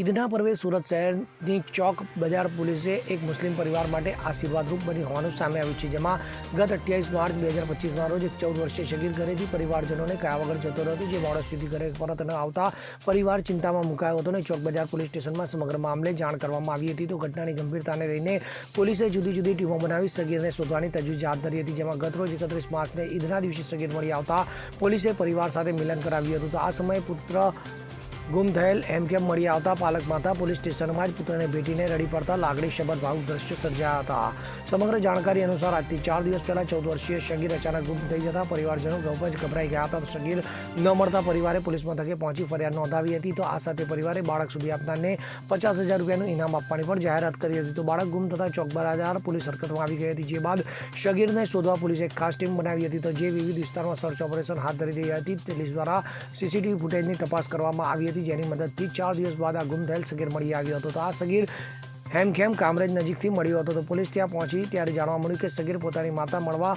ઈદના પર્વે સુરત શહેરની ચોક બજાર પોલીસે એક મુસ્લિમ પરિવાર માટે આશીર્વાદરૂપ બની હોવાનું સામે આવ્યું છે, જેમાં ગત અઠ્યાવીસ માર્ચ બે હજાર પચીસના રોજ એક ચૌદ વર્ષે શગીર ઘરેથી પરિવારજનોને કયા વગર જતો રહ્યો હતો, જે મોડસ સુધી ઘરે પરત ન આવતા પરિવાર ચિંતામાં મુકાયો હતો અને ચોક બજાર પોલીસ સ્ટેશનમાં સમગ્ર મામલે જાણ કરવામાં આવી હતી. તો ઘટનાની ગંભીરતાને લઈને પોલીસે જુદી જુદી ટીમો બનાવી સગીરને શોધવાની તજવીજ હાથ ધરી હતી, જેમાં ગત રોજ એકત્રીસ માર્ચને ઈદના દિવસે સગીર મળી આવતા પોલીસે પરિવાર સાથે મિલન કરાવ્યું હતું. તો આ સમયે પુત્ર ગુમ થયેલ એમ કેમ મળી આવતા પાલક માતા પોલીસ સ્ટેશનમાં જ પુત્રને ભેટીને રડી પડતા લાગણી શબ્દ ભાવુક દ્રશ્ય સર્જાયા હતા. સમગ્ર જાણકારી અનુસાર આજથી ચાર દિવસ પહેલા ચૌદ વર્ષીય શગીર અચાનક ગુમ થઈ જતા પરિવારજનો ખૂબ જ ગભરાઈ ગયા હતા. સગીર ન મળતા પરિવારે પોલીસ મથકે પહોંચી ફરિયાદ નોંધાવી હતી. તો આ સાથે પરિવારે બાળક સુધી આપનારને પચાસ હજાર રૂપિયાનું ઇનામ આપવાની પણ જાહેરાત કરી હતી. તો બાળક ગુમ થતાં ચોક બરાજાર પોલીસ હરકતમાં આવી ગઈ હતી. જે બાદ શગીરને શોધવા પોલીસે એક ખાસ ટીમ બનાવી હતી. તો જે વિવિધ વિસ્તારમાં સર્ચ ઓપરેશન હાથ ધરી રહી હતી પોલીસ દ્વારા સીસીટીવી ફૂટેજની તપાસ કરવામાં આવી હતી જેની મદદથી ચાર દિવસ બાદ આ ગુમ થયેલ સગીર મળી આવ્યો હતો. તો આ સગીર હેમખેમ કામરેજ નજીકથી મળ્યો હતો. તો પોલીસ ત્યાં પહોંચી ત્યારે જાણવા મળ્યું કે સગીર પોતાની માતા મળવા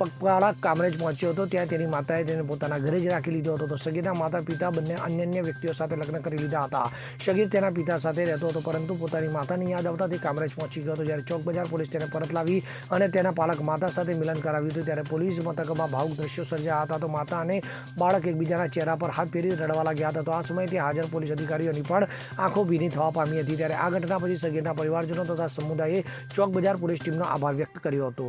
પગપાળા કામરેજ પહોંચ્યો હતો. ત્યાં તેની માતાએ તેને પોતાના ઘરે જ રાખી લીધો હતો. તો સગીરના માતા પિતા બંને અન્ય અન્ય વ્યક્તિઓ સાથે લગ્ન કરી લીધા હતા. સગીર તેના પિતા સાથે રહેતો હતો, પરંતુ પોતાની માતાની યાદ આવતા તે કામરેજ પહોંચી ગયો હતો. જ્યારે ચોક બજાર પોલીસ તેને પરત લાવી અને તેના પાલક માતા સાથે મિલન કરાવ્યું હતું. ત્યારે પોલીસ મથકમાં ભાવુક દ્રશ્યો સર્જાયા હતા. તો માતા અને બાળક એકબીજાના ચહેરા પર હાથ ફેરી રડવા લાગ્યા હતા. તો આ સમયે ત્યાં હાજર પોલીસ અધિકારીઓની પણ આંખો ભીની થવા પામી હતી. ત્યારે આ ઘટના પછી સગીરના પરિવારજનો તથા સમુદાયે ચોક બજાર પોલીસ ટીમનો આભાર વ્યક્ત કર્યો હતો.